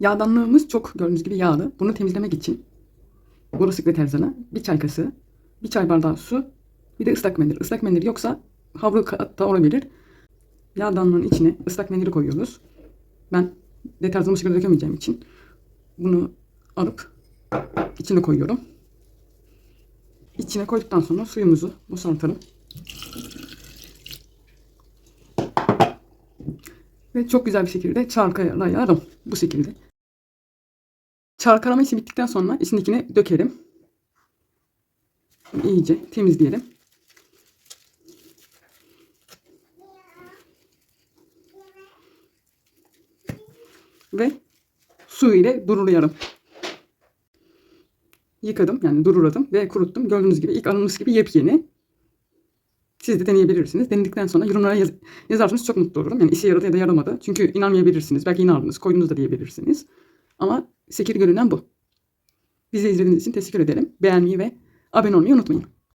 Yağdanlığımız çok gördüğünüz gibi yağlı. Bunu temizlemek için burası deterjanı, bir çay kaşığı, bir çay bardağı su, bir de ıslak mendil. Islak mendil yoksa havlu da olabilir. Yağdanlığın içine ıslak mendili koyuyoruz. Ben deterjanı bu şekilde dökemeyeceğim için bunu alıp içine koyuyorum. İçine koyduktan sonra suyumuzu boşaltalım. Ve çok güzel bir şekilde çalkalayalım. Bu şekilde. Çalkalama işi bittikten sonra içindekini dökelim. İyice temizleyelim. Ve su ile durulayalım. Yıkadım yani duruladım ve kuruttum. Gördüğünüz gibi ilk alınmış gibi yepyeni. Siz de deneyebilirsiniz. Denedikten sonra yorumlara yaz- yazarsanız çok mutlu olurum. Yani işe yaradı ya da yaramadı. Çünkü inanmayabilirsiniz. Belki yine aldınız, koydunuz da diyebilirsiniz. Ama sekir görünen bu. Bizi izlediğiniz için teşekkür ederim. Beğenmeyi ve abone olmayı unutmayın.